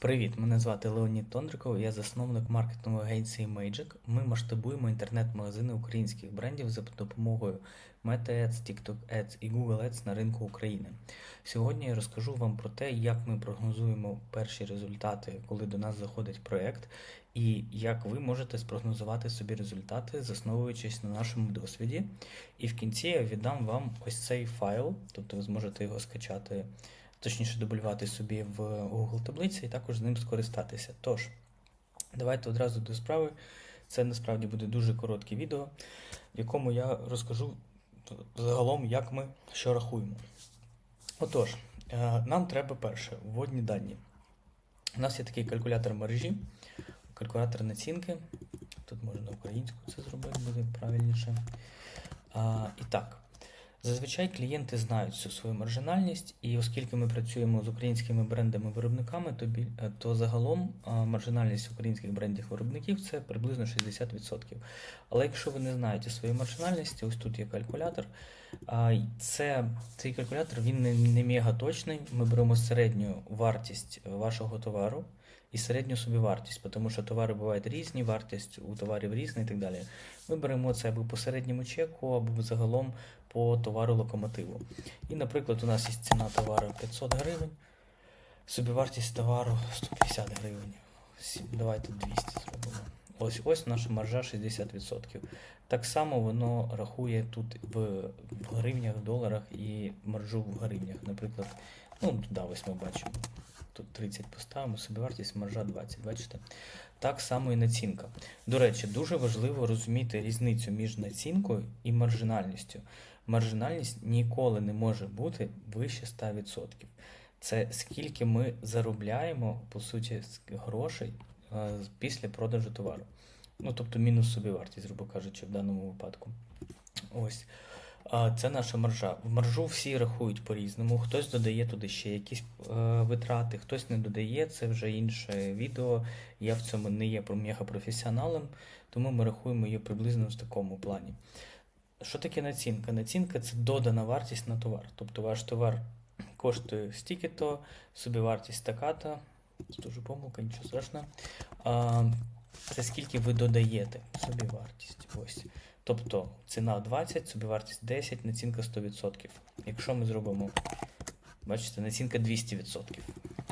Привіт, мене звати Леонід Тондриков, я засновник маркетингової агенції Magic. Ми масштабуємо інтернет-магазини українських брендів за допомогою Meta Ads, TikTok Ads і Google Ads на ринку України. Сьогодні я розкажу вам про те, як ми прогнозуємо перші результати, коли до нас заходить проект, і як ви можете спрогнозувати собі результати, засновуючись на нашому досвіді. І в кінці я віддам вам ось цей файл, тобто ви зможете його скачати точніше дублювати собі в Google таблиці і також з ним скористатися. Тож, давайте одразу до справи. Це насправді буде дуже коротке відео, в якому я розкажу загалом, як ми що рахуємо. Отож, е, нам треба перше вводні дані. У нас є такий калькулятор мережі, калькулятор націнки. Тут можна українську це зробити, буде правильніше. А, І так. Зазвичай клієнти знають всю свою маржинальність, і оскільки ми працюємо з українськими брендами-виробниками, то, е, то загалом маржинальність українських брендів-виробників це приблизно 60%. Але якщо ви не знаєте своєї маржинальності, ось тут є калькулятор. Це, цей калькулятор він не, не мега точний. Ми беремо середню вартість вашого товару і середню собівартість, тому що товари бувають різні, вартість у товарів різна і так далі. Ми беремо це або по середньому чеку, або загалом по товару локомотиву. І, наприклад, у нас є ціна товару 500 гривень, собівартість товару 150 гривень. Давайте 200 зробимо. Ось ось наша маржа 60%. Так само воно рахує тут в, в гривнях, доларах і маржу в гривнях. Наприклад, ну да, ось ми бачимо. Тут 30 поставимо, собівартість маржа 20, бачите? Так само і націнка. До речі, дуже важливо розуміти різницю між націнкою і маржинальністю. Маржинальність ніколи не може бути вище 100%. Це скільки ми заробляємо, по суті, грошей після продажу товару. Ну, тобто мінус собівартість, грубо кажучи, в даному випадку. Ось. Це наша маржа. В маржу всі рахують по-різному. Хтось додає туди ще якісь е, витрати, хтось не додає. Це вже інше відео. Я в цьому не є мега-професіоналом, тому ми рахуємо її приблизно в такому плані. Що таке націнка? Націнка це додана вартість на товар. Тобто ваш товар коштує стільки-то, собівартість така-то. Це дуже помилка, нічого страшного. Це скільки ви додаєте собівартість. Ось. Тобто ціна 20, собівартість 10, націнка 100%. Якщо ми зробимо, бачите, націнка 200%.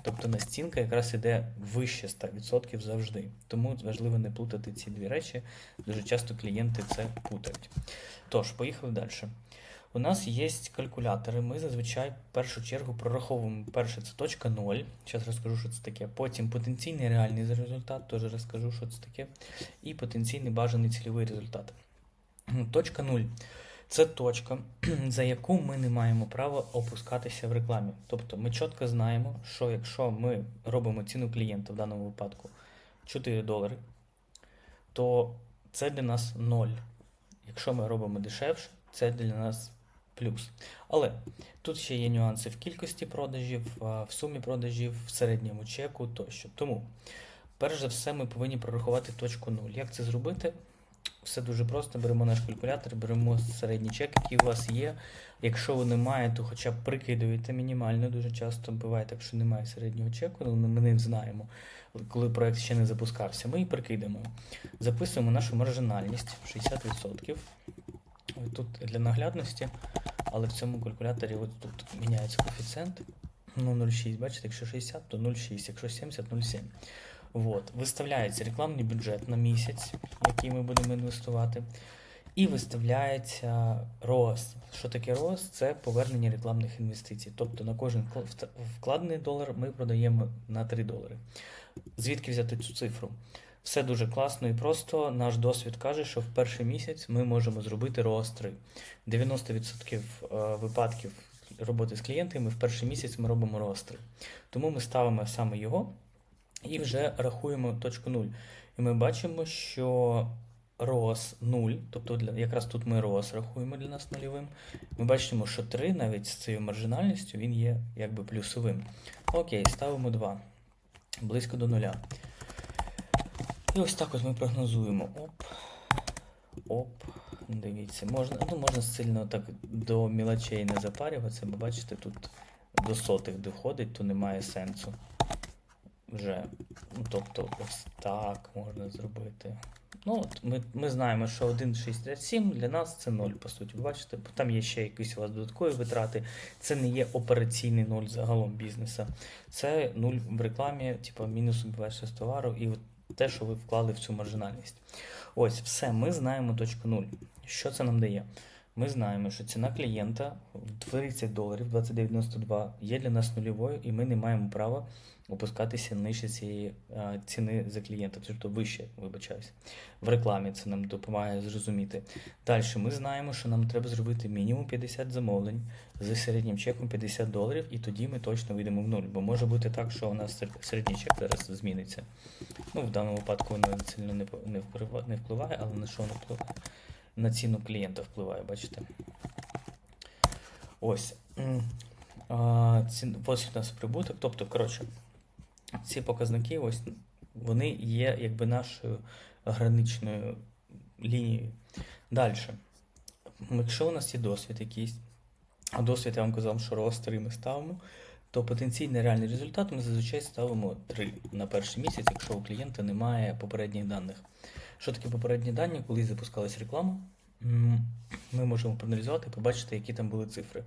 Тобто націнка якраз іде вище 100% завжди. Тому важливо не плутати ці дві речі. Дуже часто клієнти це путають. Тож, поїхали далі. У нас є калькулятори. Ми зазвичай в першу чергу прораховуємо перше це точка 0. Зараз розкажу, що це таке. Потім потенційний реальний результат, теж розкажу, що це таке. І потенційний бажаний цільовий результат. Точка 0 це точка, за яку ми не маємо права опускатися в рекламі. Тобто ми чітко знаємо, що якщо ми робимо ціну клієнта в даному випадку 4 долари, то це для нас 0. Якщо ми робимо дешевше, це для нас плюс. Але тут ще є нюанси в кількості продажів, в сумі продажів, в середньому чеку тощо. Тому, перш за все, ми повинні прорахувати точку 0. Як це зробити? Все дуже просто. Беремо наш калькулятор, беремо середній чек, який у вас є. Якщо ви не маєте, то хоча б прикидуєте мінімально. Дуже часто буває так, що немає середнього чеку, але ми не знаємо, коли проект ще не запускався. Ми і прикидаємо. Записуємо нашу маржинальність 60%. Тут для наглядності, але в цьому калькуляторі от тут міняється коефіцієнт. Ну, 0,6, бачите, якщо 60, то 0,6, якщо 70, 0,7. Вот. Виставляється рекламний бюджет на місяць, який ми будемо інвестувати. І виставляється ROAS. Що таке ROAS? Це повернення рекламних інвестицій. Тобто на кожен вкладений долар ми продаємо на 3 долари. Звідки взяти цю цифру? Все дуже класно і просто. Наш досвід каже, що в перший місяць ми можемо зробити ROAS 3. 90% е, випадків роботи з клієнтами в перший місяць ми робимо ROAS 3. Тому ми ставимо саме його і вже рахуємо точку 0. І ми бачимо, що ROAS 0, тобто для, якраз тут ми ROAS рахуємо для нас нульовим. Ми бачимо, що 3 навіть з цією маржинальністю він є якби плюсовим. Окей, ставимо 2. Близько до нуля. І ось так от ми прогнозуємо. Оп. Оп. Дивіться, можна, ну, можна сильно так до мілочей не запарюватися, бо бачите, тут до сотих доходить, то немає сенсу. вже. Ну, тобто, ось так можна зробити. Ну, от ми, ми знаємо, що 1,67 для нас це 0, по суті. Бачите, бо там є ще якісь у вас додаткові витрати. Це не є операційний нуль загалом бізнесу. Це нуль в рекламі, типу мінус вартість товару і от те, що ви вклали в цю маржинальність. Ось, все, ми знаємо точку 0. Що це нам дає? Ми знаємо, що ціна клієнта в 30 доларів 29,92 є для нас нульовою, і ми не маємо права опускатися нижче цієї ціни за клієнта, тобто вище, вибачаюсь. В рекламі це нам допомагає зрозуміти. Далі ми знаємо, що нам треба зробити мінімум 50 замовлень з середнім чеком 50 доларів, і тоді ми точно вийдемо в нуль. Бо може бути так, що у нас середній чек зараз зміниться. Ну, в даному випадку воно сильно не, впливає, але на що воно впливає? На ціну клієнта впливає, бачите? Ось. Ось у нас прибуток. Тобто, коротше, ці показники, ось вони є якби нашою граничною лінією. Далі. Якщо у нас є досвід якийсь, а досвід я вам казав, що рост 3 ми ставимо, то потенційний реальний результат ми зазвичай ставимо 3 на перший місяць, якщо у клієнта немає попередніх даних. Що таке попередні дані? Коли запускалась реклама, ми можемо проаналізувати і побачити, які там були цифри.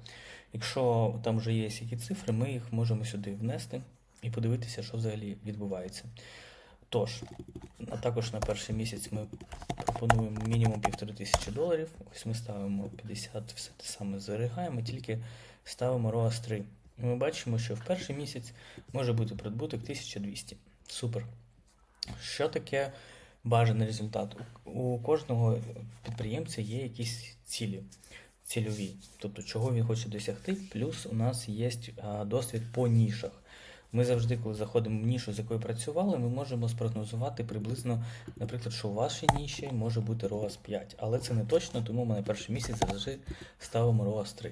Якщо там вже є які цифри, ми їх можемо сюди внести і подивитися, що взагалі відбувається. Тож, а також на перший місяць ми пропонуємо мінімум півтори тисячі доларів. Ось ми ставимо 50, все те саме зберігаємо, тільки ставимо ROAS 3. І ми бачимо, що в перший місяць може бути прибуток 1200. Супер. Що таке бажаний результат? У кожного підприємця є якісь цілі, цільові, тобто чого він хоче досягти. Плюс у нас є досвід по нішах. Ми завжди, коли заходимо в нішу, з якою працювали, ми можемо спрогнозувати приблизно, наприклад, що у вашій ніші може бути ROAS 5. Але це не точно, тому ми на перший місяць завжди ставимо ROAS 3.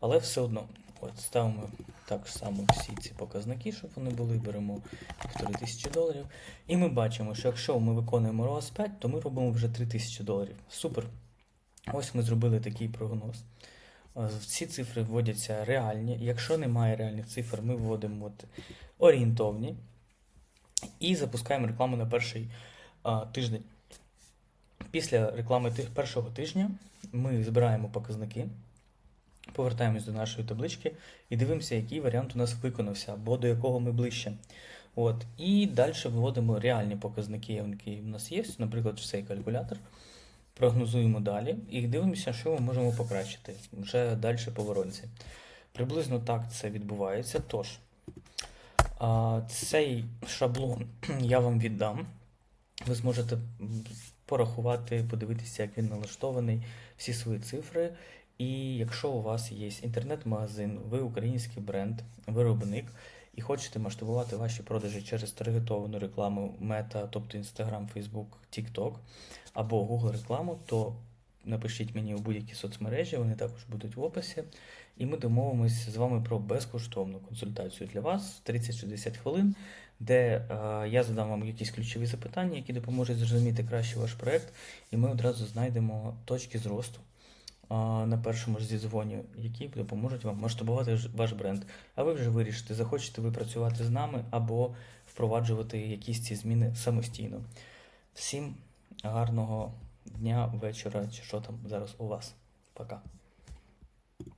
Але все одно, от ставимо так само всі ці показники, щоб вони були, беремо 1500 доларів. І ми бачимо, що якщо ми виконуємо ROAS 5, то ми робимо вже 3000 доларів. Супер. Ось ми зробили такий прогноз. Е, Ці цифри вводяться реальні. Якщо немає реальних цифр, ми вводимо от орієнтовні і запускаємо рекламу на перший а, тиждень. Після реклами тих першого тижня ми збираємо показники, повертаємось до нашої таблички і дивимося, який варіант у нас виконався, або до якого ми ближче. От. І далі виводимо реальні показники, які в нас є, наприклад, в цей калькулятор. Прогнозуємо далі і дивимося, що ми можемо покращити вже далі по воронці. Приблизно так це відбувається. Тож, цей шаблон я вам віддам. Ви зможете порахувати, подивитися, як він налаштований, всі свої цифри. І якщо у вас є інтернет-магазин, ви український бренд, виробник, і хочете масштабувати ваші продажі через таргетовану рекламу Мета, тобто Instagram, Facebook, TikTok або Google рекламу, то напишіть мені у будь-які соцмережі, вони також будуть в описі. І ми домовимося з вами про безкоштовну консультацію для вас 30-60 хвилин, де е, я задам вам якісь ключові запитання, які допоможуть зрозуміти краще ваш проект, і ми одразу знайдемо точки зросту на першому ж зідзвоні, які допоможуть вам масштабувати ваш бренд. А ви вже вирішите, захочете ви працювати з нами або впроваджувати якісь ці зміни самостійно. Всім гарного дня, вечора чи що там зараз у вас. Пока.